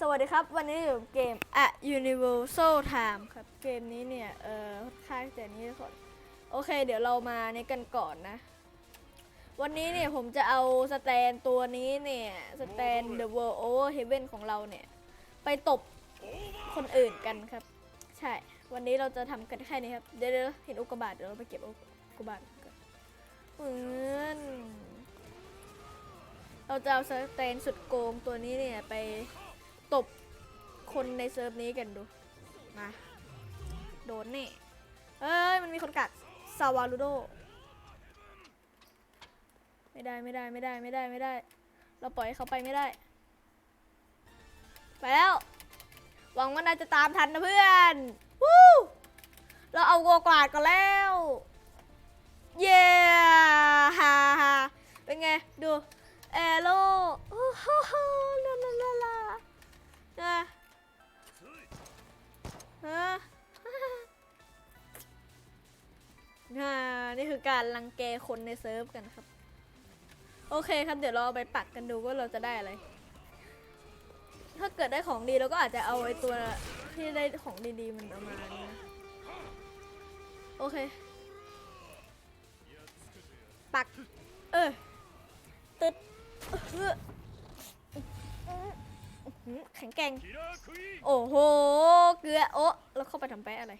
สวัสดีครับ วันนี้อยู่เกม A Universal Time ครับ เกมนี้เนี่ย เออค่ายแต่นี้ก่อนโอเค เดี๋ยวเรามาในกันก่อนนะ วันนี้เนี่ยผมจะเอาสแตนตัวนี้เนี่ย สแตน The World Over Heaven ของเราเนี่ย ไปตบคนอื่นกันครับ ใช่ วันนี้เราจะทำกันแค่นี้ครับ เดี๋ยวเห็นอุกกาบาตเดี๋ยวเราไปเก็บอุกกาบาตก่อนเหมือนเราจะเอาสแตนสุดโกงตัวนี้เนี่ยไป ตบคนในเซิร์ฟนี้กันดู มา โดนนี่ เอ้ย มันมีคนกัดซาวาลูโด ไม่ได้ไม่ได้ไม่ได้ไม่ได้ไม่ได้ เราปล่อยให้เขาไปไม่ได้ ไปแล้ว หวังว่านายจะตามทันนะเพื่อนวู้เราเอาโกกวาดกันแล้ว เย้ฮ่าฮ่าเป็นไง ดู แอโร่โอ้โหลาลาลา ลาฮะฮ่านี่คือการรังแกคนในเซิร์ฟกันครับ โอเคครับเดี๋ยวเราไปปักกันดูว่าเราจะได้อะไร ถ้าเกิดได้ของดีเราก็อาจจะเอาไอ้ตัวที่ได้ของดีๆมันเอามานะโอเค ปัก เออตึ๊ดเออ หือแข็งแกร่งโอ้โห เกลือโอ้แล้วเข้าไปทำแปะอะไร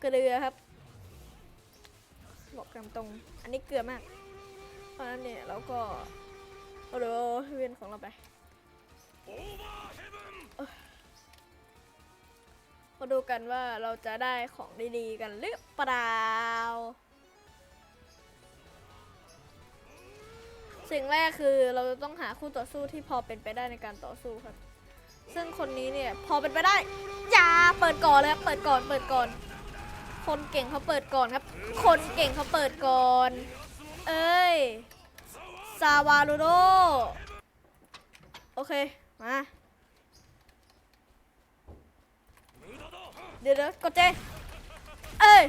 เกลือครับ บอกตามตรง อันนี้เกลือมาก เพราะฉะนั้นเนี่ยเราก็เอาเดี๋ยวเวียนของเราไปเอ้ยมาดูกันว่าเราจะได้ของดีๆกันหรือเปล่า สิ่งแรกคือเราจะต้องหาคู่ต่อสู้ที่พอเป็นไปได้ในการต่อสู้ครับ ซึ่งคนนี้เนี่ยพอเป็นไปได้อย่าเปิดก่อนเลยครับเปิดก่อนเปิดก่อน คนเก่งเขาเปิดก่อนครับ คนเก่งเขาเปิดก่อน เอ้ยซาวาลูโดโอเคมาเดี๋ยวเดี๋ยวกดเจ เอ้ย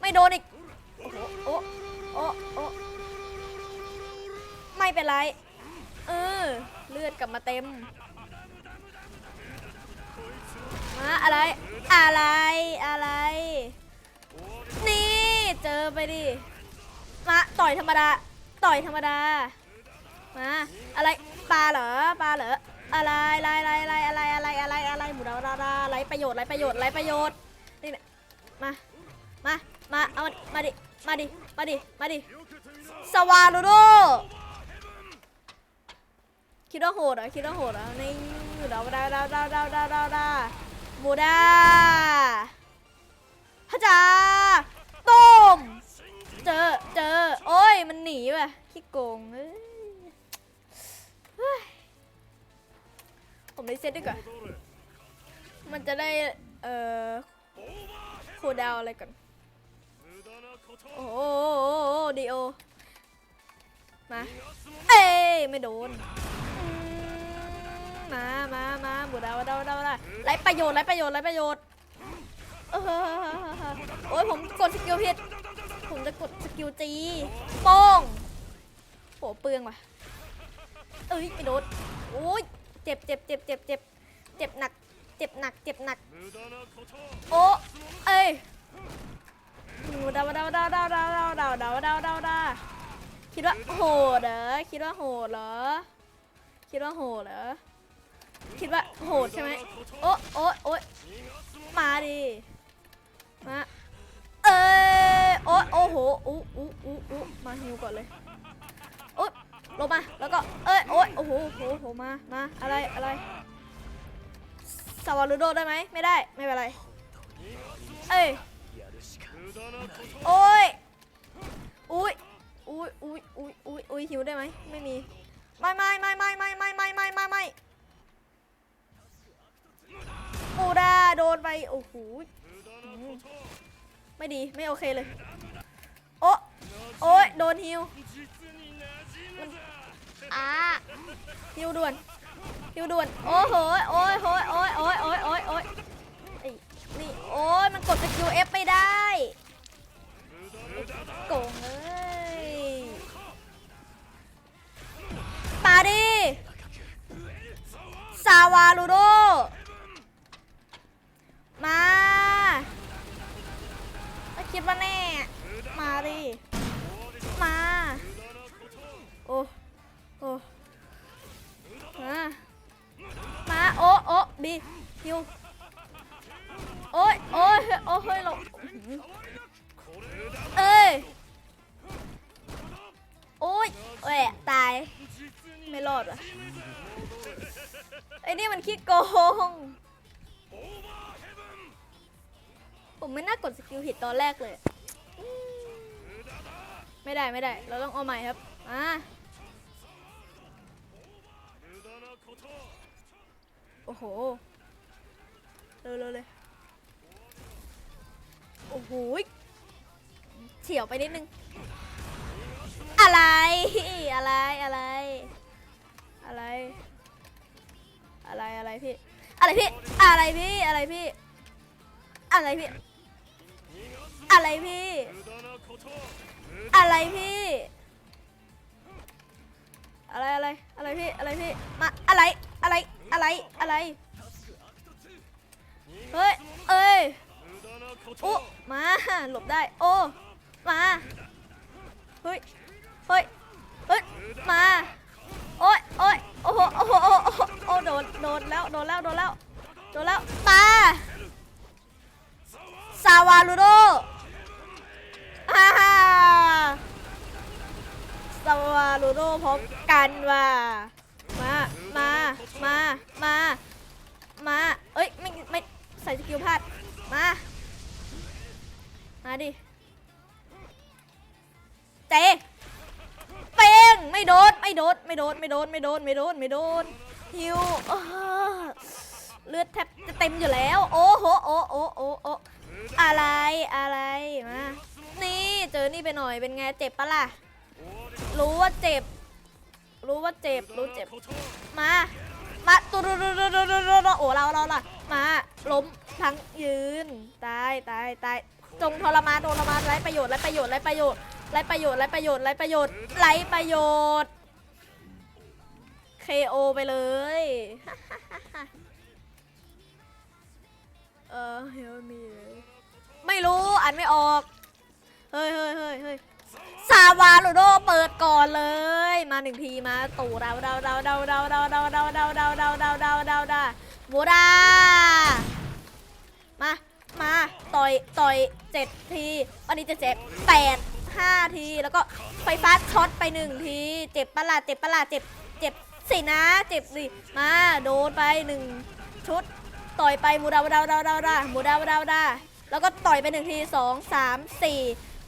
ไม่โดนอีก โอ้โหโอ้โอ้โอ้ ไม่เป็นไร เออ เลือดกลับมาเต็ม มาอะไร อะไร อะไร นี่เจอไปดิ มาต่อยธรรมดา ต่อยธรรมดา มา อะไร ปลาเหรอ ปลาเหรอ อะไรอะไรอะไรอะไรอะไรอะไรอะไรหมูดาวดาวดาไรประโยชน์อะไรประโยชน์อะไรประโยชน์ นี่มา มา มา เอา มาดิ มาดิ มาดิ มาดิ สวาลูโด คิดว่าโหดเหรอคิดว่าโหดเหรอนี่ดาวดาเดาวดาเดาวดาเดาวดาบูดาฮัจ้าต้มเจอเจอโอ้ยมันหนีว่ะขี้โกงเฮ้ยผมเลยเซตดีกว่ามันจะได้เอ่อโคดาวอะไรก่อนโอ้โหดีโอมา เอ้ไม่โดน มมามามาบูดาวดาวดาวดาวไรประโยชน์ไรประโยชน์ไรประโยชน์เออโอ้ยผมกดสกิลผิด ผมจะกดสกิลจีโป้งโหเปลืองว่ะเอ้ยไม่โดนโอ้ยเจ็บเจ็บเจ็บเจ็บเจ็บเจ็บหนัก เจ็บหนัก เจ็บหนัก โอ้เอ้ยดาวดาวดาวดาวดาวดาวดาวดาวดาวดาวดาวคิดว่าโหดเหรอ คิดว่าโหดเหรอ คิดว่าโหดเหรอ คิดว่าโหดใช่ไหมโอ้โอ้โอ้ยมาดิมาเอ้ยโอ้ยโอ้โหอู้อู้อู้อู้มาฮิวก่อนเลยโอ๊ยลงมาแล้วก็เอ้ยโอ้ยโอ้โหโอ้โหโอ้โหมามาอะไรอะไรสวารูโดได้ไหมไม่ได้ไม่เป็นไรเอ้ยโอ้ยอุ้ยอุ้ยอุ้ยอุ้ยอุ้ยอุ้ยหิวได้ไหมไม่มีไม่ไม่ไม่ไม่ไม่ไม่ไม่ไม่ไม่ ปูดาโดนไป โอ้โหไม่ดีไม่โอเคเลย โอ้โอ้ยโดนฮิวอ่าฮิวด่วนฮิวด่วน โอ้โหโอ้ยโอ้ยโอ้ยโอ้ยโอ้ยโอ้ยโอ้ยไอ้นี่โอ้ยมันกดสกิลเอฟไม่ได้โกงเลยมาดิสาวาลูโด มาคิดว่าแน่ มาดิ มา โอ้ โอ้มามา โอ้โอ้บีฮิวโอ้ยโอ้ยโอ้ยเฮ้ยเราเอ้ย โอ้ยแหวะตาย ไม่รอดว่ะไอ้นี่มันขี้โกง ผมไม่น่ากดสกิลผิดตอนแรกเลย ไม่ได้ไม่ได้ เราต้องเอาใหม่ครับอ่าโอ้โห เร็วเร็วเลย โอ้โหเฉียวไปนิดนึง อะไร อะไร อะไร อะไร อะไร อะไรพี่ อะไรพี่ อะไรพี่ อะไรพี่ อะไรพี่ อะไรพี่ อะไรพี่ อะไรอะไรอะไรพี่อะไรพี่มาอะไรอะไรอะไรอะไรเฮ้ยเอ้ยโอ้มาหลบได้โอ้มาเฮ้ยเฮ้ยเฮ้ยมาโอ้ยโอ้ยโอ้โหโอ้โหโอ้โหโอ้โหโอ้โดนโดนแล้วโดนแล้วโดนแล้วโดนแล้วมาซาวาลูโด ฮ่าฮ่าซาวาลูโดพร้อมกันว่ะมา มา มา มา มา เอ้ย ไม่ไม่ใส่สกิลพลาด มา มาดิ เจเป้งไม่โดน ไม่โดน ไม่โดน ไม่โดน ไม่โดน ไม่โดน ไม่โดน ฮิวอ้าเลือดแทบจะเต็มอยู่แล้ว โอ้โห โอ้โอ้โอ้โอ้อะไร อะไร มา นี่เจอนี่ไปหน่อยเป็นไงเจ็บปะล่ะ รู้ว่าเจ็บ รู้ว่าเจ็บ รู้เจ็บ มา มาตุรุรุรุรุรุรุโอ้เราเราล่ะ มาล้มทั้งยืน ตายตายตายจงทรมานทรมานไรประโยชน์ไรประโยชน์ไรประโยชน์ไรประโยชน์ไรประโยชน์ไรประโยชน์ไรประโยชน์ KO ไปเลย เออเฮลมีไม่รู้อ่านไม่ออก เฮ้ยเฮ้ยเฮ้ยเฮ้ยซาวาลูโดเปิดก่อนเลย มาหนึ่งทีมาตู่ดาวดาวดาวดาวดาวดาวดาวดาวดาวดาวดาวดาวดาวดาวดาวบูดามา มาต่อยต่อยเจ็ดทีอันนี้จะเจ็บแปดห้าทีแล้วก็ไฟฟ้าช็อตไปหนึ่งที เจ็บปะล่ะเจ็บปะล่ะเจ็บเจ็บสินะ เจ็บสิมาโดนไปหนึ่งชุด ต่อยไปมูดาวดาวดาวดาวดามูดาวดาวดาแล้วก็ต่อยไปหนึ่งทีสองสามสี่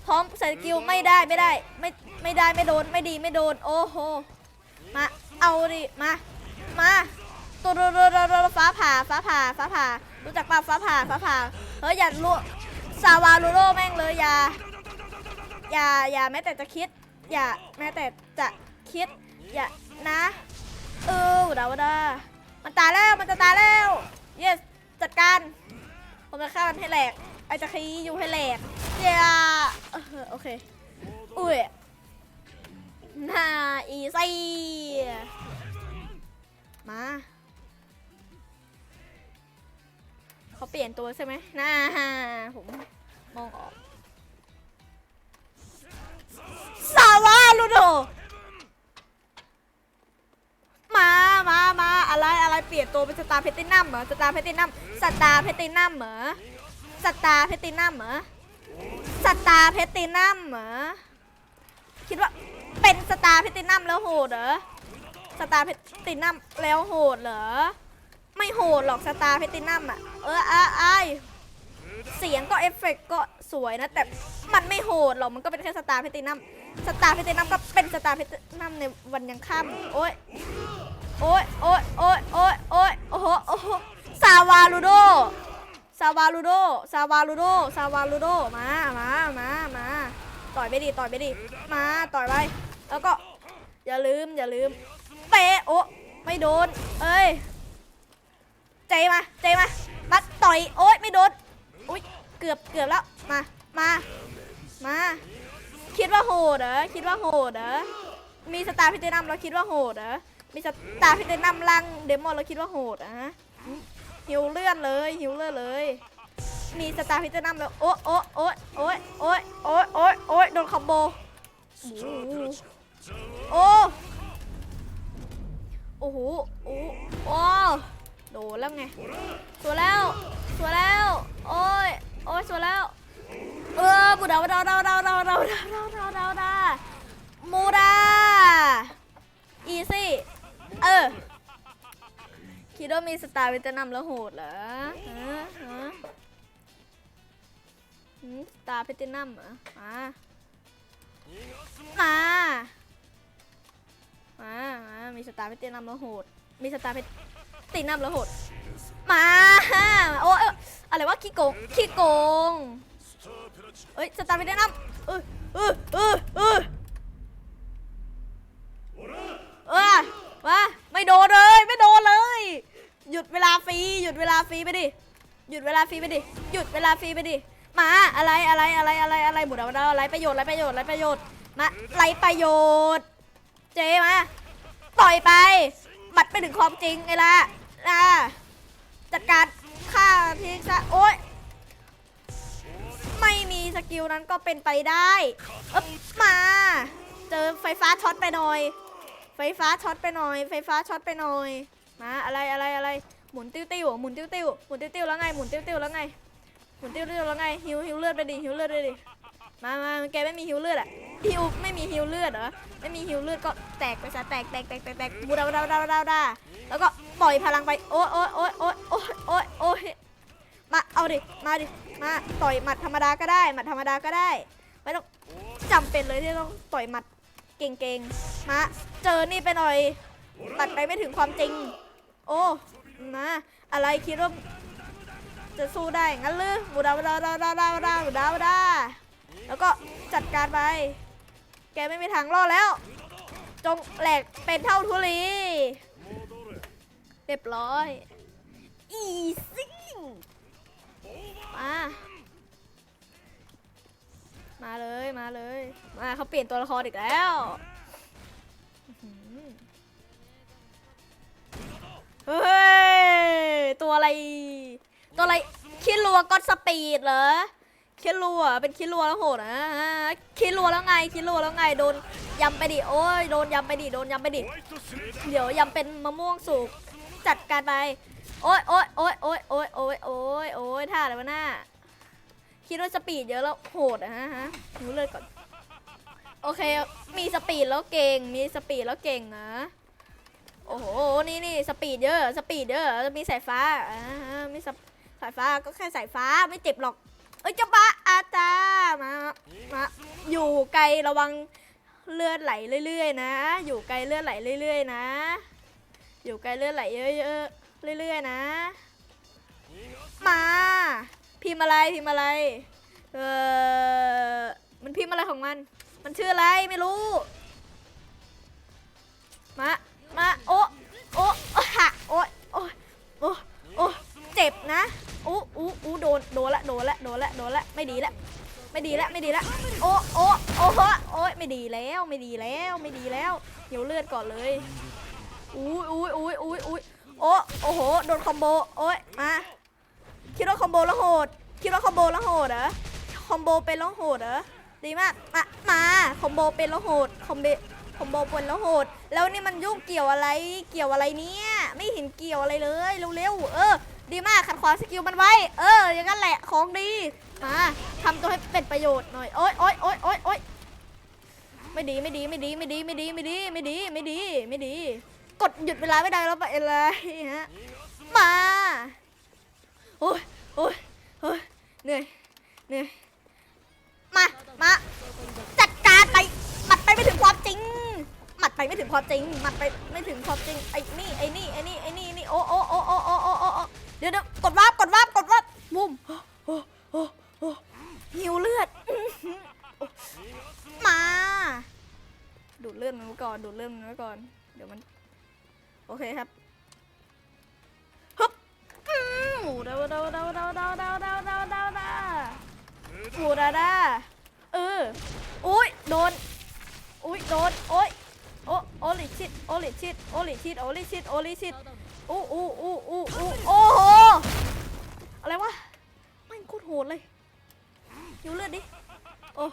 พร้อมใส่สกิลไม่ได้ไม่ได้ไม่ไม่ได้ไม่โดนไม่ดีไม่โดนโอ้โหมาเอาดิมามาตัวรรฟ้าผ่าฟ้าผ่าฟ้าผ่ารู้จักป่ะฟ้าผ่าฟ้าผ่าเฮ้ยอย่าลูซาวาลูโรแม่งเลยอย่าอย่าอย่าแม้แต่จะคิด อย่าแม้แต่จะคิดอย่านะเออดาวดามันตายแล้วมันจะตายแล้ว yes จัดการผมจะฆ่ามันให้แหลก ไอจะคีอยู่ให้แหลกเย้เออโอเค อุ้ยน่าอีซี่มาเขาเปลี่ยนตัวใช่ไหมน่าผมมองออกสาวาลูโดมามามาอะไรอะไรเปลี่ยนตัวเป็นสตาร์เพตินัมเหรอสตาร์เพตินัมสตาร์เพตินัมเหรอ สตาร์เพตินัมเหรอสตาร์เพตินัมเหรอคิดว่าเป็นสตาร์เพตินัมแล้วโหดเหรอสตาร์เพตินัมแล้วโหดเหรอไม่โหดหรอกสตาร์เพตินัมอะเอออ้ายอ้เสียงก็เอฟเฟกต์ก็สวยนะ แต่มันไม่โหดหรอกมันก็เป็นแค่สตาร์เพตินัมสตาร์เพตินัมก็เป็นสตาร์เพตินัมในวันยังค่ำโอ้ยโอ้ยโอ้ยโอ้ยโอ้ยโอ้ยโอ้โหโอ้โหซาวาลูโด ซาวาลูโดซาวาลูโดซาวาลูโดมามามามาต่อยไปดิต่อยไปดิมาต่อยไปแล้วก็อย่าลืมอย่าลืมเปะโอ้ไม่โดน เอ้ยใจมาใจมามาต่อยโอ้ยไม่โดนอุ้ยเกือบเกือบแล้วมามามาคิดว่าโหดเหรอคิดว่าโหดเหรอมีสตาร์พิจนัมแล้วคิดว่าโหดเหรอมีมีสตาร์พิเตนัมลังเดมอนเราคิดว่าโหดอะฮะ หิวเลือดเลยหิวเลือดเลยมีสตาร์พิเตนัมแล้วโอ๊ะโอ๊ะโอ๊ะโอ๊ะโอ๊ะโอ๊ะโอ๊ะโอ๊ะโดนคอมโบโอ้โอ้โหโอ้โหโอ้โดนแล้วไงสวยแล้วสวยแล้วโอ้ยโอ้ยสวยแล้วเออบูดาวดาวดาวดาวดาวดาวดาวดาวดาวดาวดามูดาอีซี่เออ คิดว่ามีสตาร์เวทนามแล้วโหดเหรอฮะฮะสตาร์เพตินัมเหรอมามามามามีสตาร์เพตินัมแล้วโหด มีสตาร์เพตินัมแล้วโหด มาโอ้ยเอ้ยอะไรวะขี้โกงขี้โกงเฮ้ยสตาร์ไปแนะนำเออเออเออเออเออ มาไม่โดนเลย ไม่โดนเลย หยุดเวลาฟรีหยุดเวลาฟรีไปดิหยุดเวลาฟรีไปดิหยุดเวลาฟรีไปดิมาอะไรอะไรอะไรอะไรอะไรบุดาดาอะไรประโยชน์อะไรประโยชน์อะไรประโยชน์มาไรประโยชน์ เจมาปล่อยไปบัดไปถึงความจริงไงล่ะนะจัดการฆ่าทิ้งซะโอ๊ยไม่มีสกิลนั้นก็เป็นไปได้อ๊บมา เจอไฟฟ้าช็อตไปหน่อย ไฟฟ้าช็อตไปหน่อย ไฟฟ้าช็อตไปหน่อย มาอะไรอะไรอะไรหมุนติ้วติ้วหมุนติ้วติ้วหมุนติ้วติ้วแล้วไงหมุนติ้วติ้วแล้วไงหมุนติ้วติ้วแล้วไงฮิวฮิวเลือดไปดิฮิวเลือดไปดิมามาแกไม่มีฮิวเลือดอะฮิวไม่มีฮิวเลือดเหรอไม่มีฮิวเลือดก็แตกไปซะแตกแตกแตกแตกแตกบูดาดาดาดาดาแล้วก็ปล่อยพลังไปโอ๊ยโอ๊ยโอ๊ยโอ๊ยโอ๊ยโอ๊ยโอ๊ยมาเอาดิมาดิมาต่อยหมัดธรรมดาก็ได้หมัดธรรมดาก็ได้ไม่ต้องจำเป็นเลยที่ต้องต่อยหมัด เก่งๆมาเจอนี่ไปหน่อย ตัดไปไม่ถึงความจริง โอ้มาอะไรคิดว่าจะสู้ได้งั้นหรือบูดาบูดาบูดาบูดาบูดาบูดาบูดาแล้วก็จัดการไป แกไม่มีทางรอดแล้ว จงแหลกเป็นเท่าทุลีเรียบร้อย อีซี่มา มาเลยมาเลย มาเขาเปลี่ยนตัวละครอีกแล้วเฮ้ยตัวอะไร ตัวอะไรคิดรัวก็สปีดเหรอคิดรัวเป็นคิดรัวแล้วโหดนะคิดรัวแล้วไงคิดรัวแล้วไงโดนยำไปดิโอ้ยโดนยำไปดิโดนยำไปดิเดี๋ยวยำเป็นมะม่วงสุกจัดการไปโอ๊ยโอ๊ยโอ๊ยโอ๊ยโอ๊ยโอ๊ยโอ๊ยโอ๊ยท่าอะไรวะหน้า คิดว่าสปีดเยอะแล้วโหดอะฮะฮะหนูเลยก่อน โอเค มีสปีดแล้วเก่ง มีสปีดแล้วเก่งนะ โอ้โห นี่นี่สปีดเยอะ สปีดเยอะ มีสายฟ้า อ่าฮะมีสายสายฟ้า ก็แค่สายฟ้า ไม่เจ็บหรอก เอ้ยเจ้าปะอาจามา มา อยู่ไกลระวังเลือดไหลเรื่อยๆ นะ อยู่ไกลเลือดไหลเรื่อยๆ นะ อยู่ไกลเลือดไหลเยอะๆ เรื่อยๆ นะ มา พิมพ์อะไรพิมพ์อะไร เออมันพิมพ์อะไรของมัน มันชื่ออะไรไม่รู้ มา มา โอะโอะโอะหะโอะโอะโอะโอะเจ็บนะอู้อู้อู้โดน โดนละ โดนละ โดนละ โดนละ ไม่ดีละ ไม่ดีละ ไม่ดีละ โอะโอะโอะโอะโอะไม่ดีแล้ว ไม่ดีแล้ว ไม่ดีแล้วเดี๋ยวเลือดก่อนเลยอุ้ยอุ้ยอุ้ยอุ้ยอุ้ยโอ้โอ้โห โดนคอมโบ โอ้ย มา คิดว่าคอมโบแล้วโหด คิดว่าคอมโบแล้วโหดเหรอ คอมโบเป็นแล้วโหดเหรอ ดีมากมามา คอมโบเป็นแล้วโหด คอมเบคอมโบเป็นแล้วโหด แล้วนี่มันยุ่งเกี่ยวอะไร เกี่ยวอะไรเนี่ย ไม่เห็นเกี่ยวอะไรเลย เร็วๆ เออ ดีมาก ขัดขวางสกิลมันไว้ เออ อย่างนั้นแหละ ของดี มาทำตัวให้เป็นประโยชน์หน่อย โอ๊ยโอ๊ยโอ๊ยโอ๊ยโอ๊ยไม่ดี ไม่ดี ไม่ดี ไม่ดี ไม่ดี ไม่ดี ไม่ดี ไม่ดี ไม่ดี กดหยุดเวลาไม่ได้แล้วไปอะไรฮะ มา จริงหมัดไปไม่ถึงขอบจริงไอ้นี่ไอ้นี่ไอ้นี่ไอ้นี่นี่โอ้โอ้โอ้โอ้โอ้โอ้เดี๋ยวเดี๋ยวกดวาร์ปกดวาร์ ลิชิตโอลิชิตโอลิชิตโอลิชิตอู้อู้อู้อู้อู้โอ้โหอะไรวะแม่งโคตรโหดเลยอยู่เลือดดิโอ้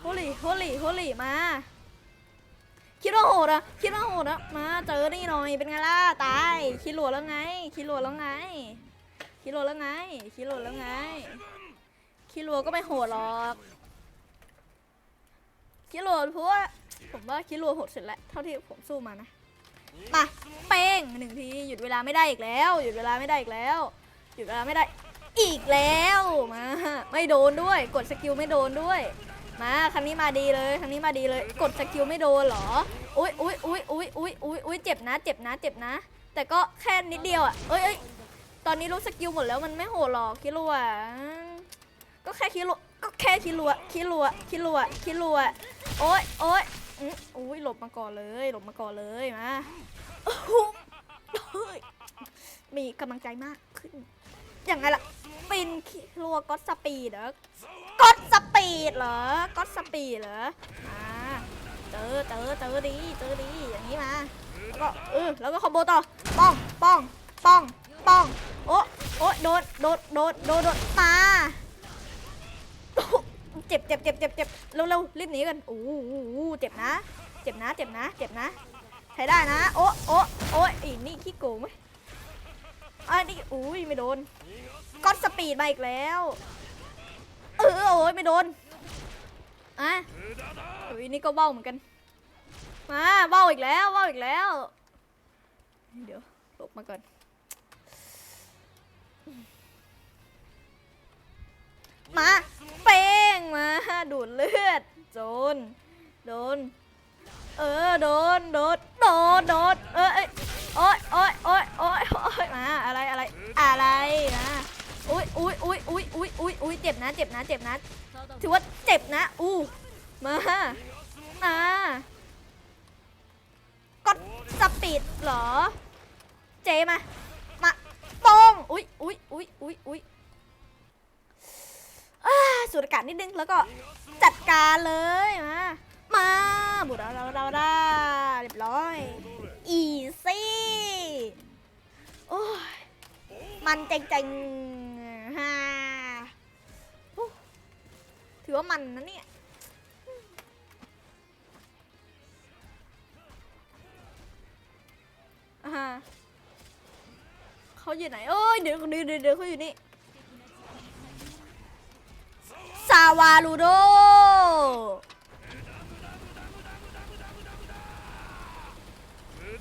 โฮลี่โฮลี่โฮลี่มาคิดว่าโหดอะคิดว่าโหดอะมาเจอนี่หน่อยเป็นไงล่ะตายคิดหลัวแล้วไง คิดหลัวแล้วไงคิดหลัวแล้วไงคิดหลัวแล้วไงคิดหลัวก็ไม่โหดหรอกคิดหลัวเพราะว่าผมว่าคิดหลัวโหดสุดแล้วเท่าที่ผมสู้มานะ มาเป้งหนึ่งทีหยุดเวลาไม่ได้อีกแล้ว หยุดเวลาไม่ได้อีกแล้ว หยุดเวลาไม่ได้อีกแล้วมาไม่โดนด้วย กดสกิลไม่โดนด้วย มาครั้งนี้มาดีเลยครั้งนี้มาดีเลย กดสกิลไม่โดนเหรออุ้ยอุ้ยอุ้ยอุ้ยอุ้ยอุ้ยอุ้ยเจ็บนะ เจ็บนะ เจ็บนะ แต่ก็แค่นิดเดียวอะเอ้ยเอ้ยตอนนี้รู้สกิลหมดแล้วมันไม่โหดหรอกคิรัวก็แค่คิรัวก็แค่คิรัวคิรัวคิรัวคิรัวโอ้ยโอ้ย อุ้ยหลบมาก่อนเลย หลบมาก่อนเลยมาเฮ้ยมีกำลังใจมากขึ้นยังไงล่ะปินครัวก็สปีดเหรอก็อดสปีดเหรอก็อดสปีดเหรอมาเจอเจอเจอดีเจอดีอย่างนี้มาแล้วก็เออแล้วก็คอมโบต่อป้องป้องป้องป้องโอ้โอ้โดดโดดโดดโดดโดดมา เจ็บเจ็บเจ็บเจ็บเจ็บเร็วเร็วรีบหนีกันโอ้โหเจ็บนะ เจ็บนะ เจ็บนะ เจ็บนะ ใช้ได้นะ โอ้โอ้โอ้อีนี่ขี้โกงไหมอะนี่อุ้ยไม่โดนก็อดสปีดมาอีกแล้ว เออโอ้ยไม่โดน อะอุ้ยนี่ก็เบ้าเหมือนกัน มาเบ้าอีกแล้วเบ้าอีกแล้ว เดี๋ยวหลบมาก่อนมาเป้ งมาดูดเลือดโดนโดน เออโดนโดนโดนโดนเออเอโอ้ยโอ้ยโอ้ยโอ้ยโอ้ยมาอะไรอะไรอะไรมาอุ้ยอุ้ยอุ้ยอุ้ยอุ้ยอุ้ยอุ้ยเจ็บนะเจ็บนะเจ็บนะถือว่าเจ็บนะอู้มาอ่าก็สปีดเหรอ เจมามาปองอุ้ยอุ้ยอุ้ยอุ้ยอุ้ย สูดอากาศนิดนึงแล้วก็จัดการเลยมามาบุดเราเราเราได้เรียบร้อยอีซี่โอ้ยมันเจ๋งๆฮ่าถือว่ามันนะเนี่ยอะเขาอยู่ไหน โอ้ยเดี๋ยวเดี๋ยวเดี๋ยวเขาอยู่นี่าวาลูโด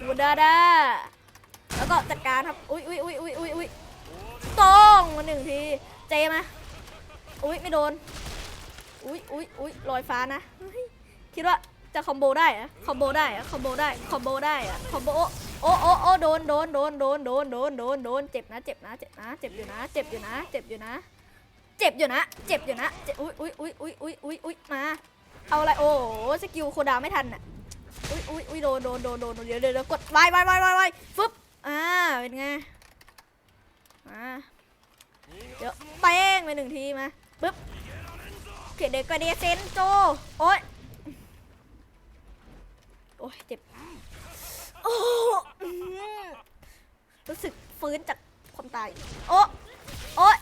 บูดาดาแล้วก็จัดการครับ อุ๊ยอุ๊ยอุ๊ยอุ๊ยอุ๊ยอุ้ยตรงมาหนึ่งที เจมาอุ๊ยไม่โดน อุ๊ยอุ๊ยอุ๊ยลอยฟ้านะ คิดว่าจะคอมโบได้อะคอมโบได้อะคอมโบได้ คอมโบได้อะคอมโบโอ้โอ้โอ้โดนโดนโดนโดนโดนโดนโดนโดนเจ็บนะ เจ็บนะ เจ็บนะ เจ็บอยู่นะ เจ็บอยู่นะ เจ็บอยู่นะ เจ็บอยู่นะ เจ็บอยู่นะเจ็บอุ้ยอุ้ยอุ้ยอุ้ยอุ้ยอุ้ยอุ้ยมา เอาอะไร โอ้โหสกิลโคดาไม่ทันอะ อุ้ยอุ้ยอุ้ยโดนโดนโดนโดนเดี๋ยวเดี๋ยวเดี๋ยวกดไวไวไวไวไวฟึบอ่า เป็นไง มาเดี๋ยวเป้งไปหนึ่งทีมาปึ๊บเขียนเด็กกระเดียเซนโจ โอ้ยโอ้ยเจ็บ โอ้รู้สึกฟื้นจากความตาย โอ้โอ้ย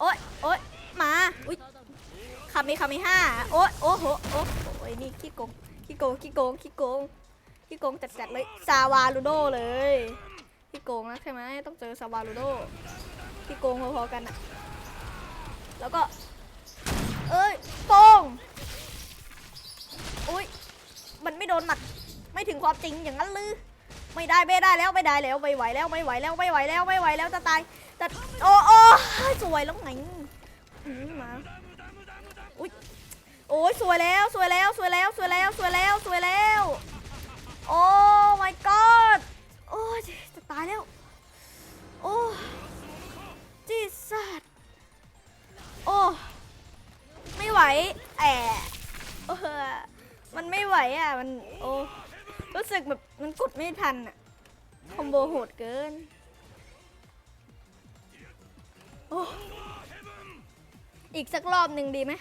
โอ้ยโอ้ยมาอุ้ยคามีคามีห้าโอ้ยโอ้โหโอ้โอ้ยนี่ขี้โกงขี้โกงขี้โกงขี้โกงขี้โกงจัดๆเลยซาวาลูโดเลยขี้โกงนะใช่ไหมต้องเจอซาวาลูโดขี้โกงพอๆกันอะแล้วก็เอ้ยโป้งอุ้ยมันไม่โดนหมัดไม่ถึงความจริงอย่างนั้นลือ ไม่ได้ไม่ได้แล้วไม่ได้แล้วไม่ไหวแล้วไม่ไหวแล้วไม่ไหวแล้วไม่ไหวแล้วจะตายจะโอ้โอ้สวยแล้วไงมาอุ้ยโอ้ยสวยแล้วสวยแล้วสวยแล้วสวยแล้วสวยแล้วสวยแล้วโอ้ my god โอ้ยจะตายแล้วโอ้จีสัตโอ้ไม่ไหวแอะเออมันไม่ไหวอะมันโอ้ รู้สึกแบบมันกดไม่ทันอะคอมโบโหดเกินอีกสักรอบหนึ่งดีไหม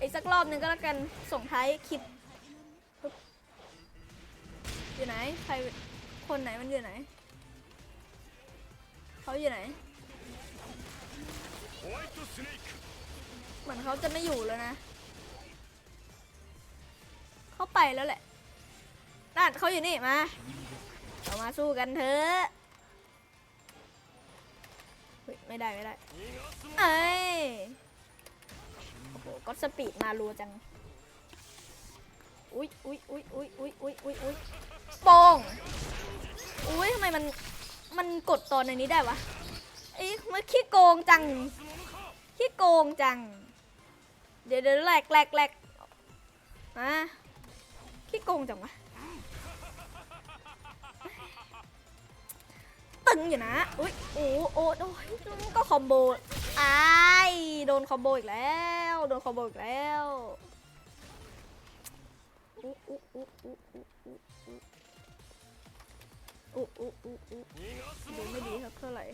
อีกสักรอบหนึ่งก็แล้วกันส่งท้ายคลิป อยู่ไหน ใครคนไหนมันอยู่ไหน เขาอยู่ไหน เหมือนเขาจะไม่อยู่แล้วนะ เขาไปแล้วแหละ นั่นเขาอยู่นี่มาเรามาสู้กันเถอะไม่ได้ไม่ได้เอ้ยโอ้โหก็สปีดมารัวจังอุ๊ยอุ๊ยอุ๊ยอุ๊ยอุ๊ยอุ๊ยอุ๊ยอุ๊ยโป่งอุ๊ยทำไมมันมันกดตอนในนี้ได้วะไอ้มันขี้โกงจังขี้โกงจัง เดี๋ยวเดี๋ยวแหลกแหลกแหลกมาขี้โกงจังวะ ตึงอยู่นะ อุ้ยโอ้โอ้โอ้ยก็คอมโบอายโดนคอมโบอีกแล้ว โดนคอมโบอีกแล้วอู้อู้อู้อู้อู้อู้อู้อู้ยอู้ยดูไม่ดีครับเท่าไหร่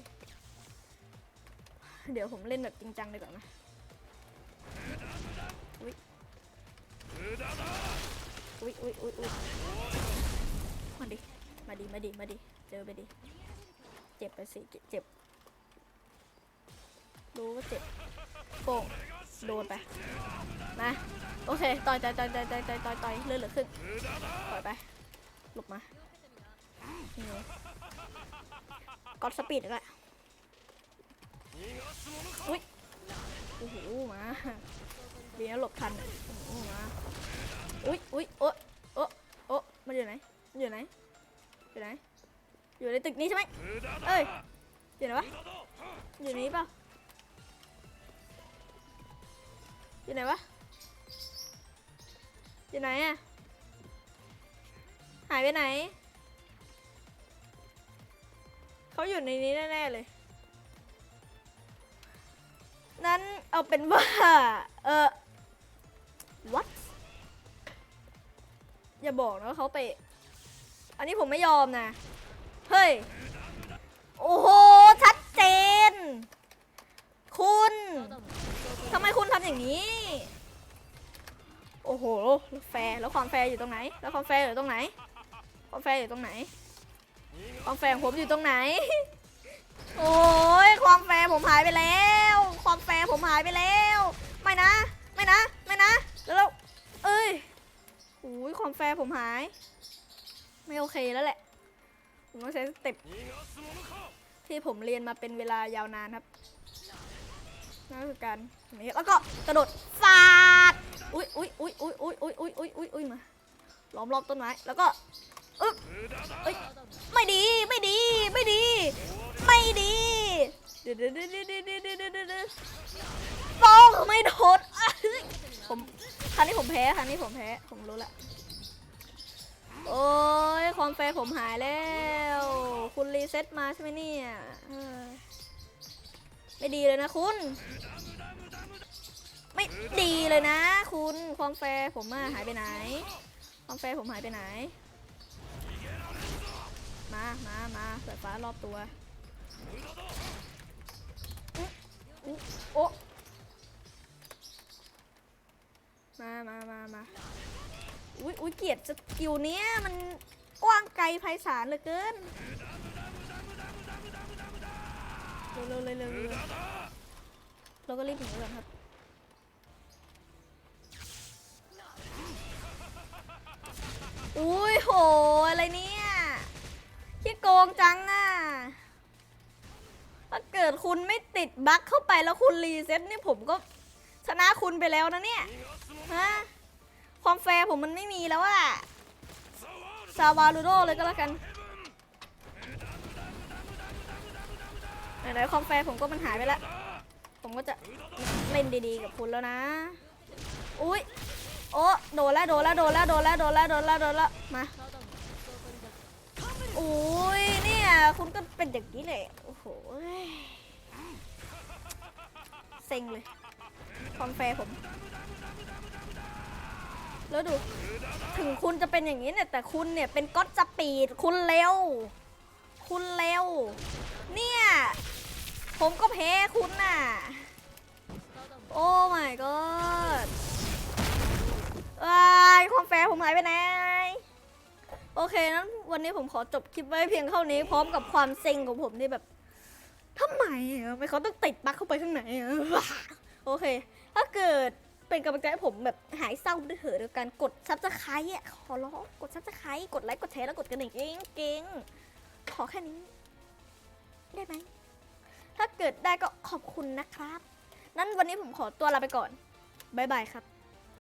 เดี๋ยวผมเล่นแบบจริงจังดีกว่านะอุ๊ยอุ๊ยอุ๊ยอุ๊ยมาดิ มาดิ มาดิ มาดิ เจอไปดิ เจ็บไปสิเจ็บ รู้ว่าเจ็บโป่งโดนไป มา โอเค ต่อยต่อยต่อยต่อยต่อยต่อยต่อยต่อยเลือนเหลือขึ้น ต่อยไป หลบมาเนี่ยกดสปีดแล้วอุ้ย โอ้โห มาเดีนะหลบทันมาอุ้ยอุ้ยโอ๊ะโอ๊ะโอ๊ะมันอยู่ไหนอยู่ไหนอยู่ไหน อยู่ในตึกนี้ใช่ไหมเอ้ย อยู่ไหนวะ อยู่นี้เปล่าอยู่ไหนวะ อยู่ไหนอะหายไปไหน เขาอยู่ในนี้แน่ๆเลย นั้นเอาเป็นว่า เออ what อย่าบอกนะว่าเขาไป อันนี้ผมไม่ยอมนะ เฮ้ย โอ้โห ชัดเจน คุณทำไมคุณทำอย่างนี้ โอ้โห แฟร์แล้วความแฟร์อยู่ตรงไหน แล้วความแฟร์อยู่ตรงไหน ความแฟร์อยู่ตรงไหน ความแฟร์ของผมอยู่ตรงไหน โอ้ยความแฟร์ผมหายไปแล้ว ความแฟร์ผมหายไปแล้ว ไม่นะ ไม่นะ ไม่นะ แล้วเอ้ยโอ้ยความแฟร์ผมหาย ไม่โอเคแล้วแหละ ผมต้องใช้สเต็ปที่ผมเรียนมาเป็นเวลายาวนานครับนั่นคือการนี้แล้วก็กระโดดฟาดอุ้ยอุ้ยอุ้ยอุ้ยอุ้ยอุ้ยอุ้ยอุ้ยอุ้ยอุ้ยมาล้อมรอบต้นไม้แล้วก็อึ๊บเอ้ยไม่ดีไม่ดีไม่ดี ไม่ดีเดือดเดือดเดือดเดือดเดือดเดือดต้องไม่โดนผมครั้งนี้ผมแพ้ครั้งนี้ผมแพ้ผมรู้ละ โอ้ยความแฟร์ผมหายแล้ว คุณรีเซ็ตมาใช่ไหมเนี่ยไม่ดีเลยนะคุณ ไม่ดีเลยนะ คุณความแฟร์ผมอะหายไปไหนความแฟร์ผมหายไปไหน มามามาสายฟ้ารอบตัวโอะมามามามา อุ้ยอุ้ยเกียรติสกิลเนี้ยมันกว้างไกลไพศาลเหลือเกินเร็วๆเลยเร็วๆเราก็รีบหนีเลนครับอุ้ยโหอะไรเนี่ยขี้โกงจังอะถ้าเกิดคุณไม่ติดบั๊กเข้าไปแล้วคุณรีเซ็ตนี่ผมก็ชนะคุณไปแล้วนะเนี่ยฮะ ความแฟร์ผมมันไม่มีแล้วอะซาวาลูโดเลยก็แล้วกันไหนๆความแฟร์ผมก็มันหายไปละ ผมก็จะเล่นดีๆกับคุณแล้วนะ อุ้ยโอ้โดนละโดนละโดนละโดนละโดนละโดนละโดนละมาอุ้ยเนี่ยคุณก็เป็นอย่างนี้เลยโอ้โหเซ็งเลยความแฟร์ผม แล้วดู ถึงคุณจะเป็นอย่างนี้เนี่ย แต่คุณเนี่ยเป็นก็อตสปีด คุณเร็ว คุณเร็ว เนี่ย ผมก็แพ้คุณน่ะ โอ้ my god อ้ความแฟร์ผมหายไปไหน โอเคนั้นวันนี้ผมขอจบคลิปไว้เพียงเท่านี้ พร้อมกับความเซ็งของผมที่แบบทำไมอะไม่เขาต้องติดปลั๊กเข้าไปข้างในอะโอเค ถ้าเกิด เป็นกำลังใจให้ผมแบบหายเศร้าด้วยเถอะด้วยการกดซับสไครต์อะขอร้องกดซับสไครต์กดไลค์กดแชร์แล้วกดกระดิ่งเก่งๆขอแค่นี้ ได้ไหมถ้าเกิดได้ก็ขอบคุณนะครับ นั้นวันนี้ผมขอตัวลาไปก่อน บ๊ายบายครับ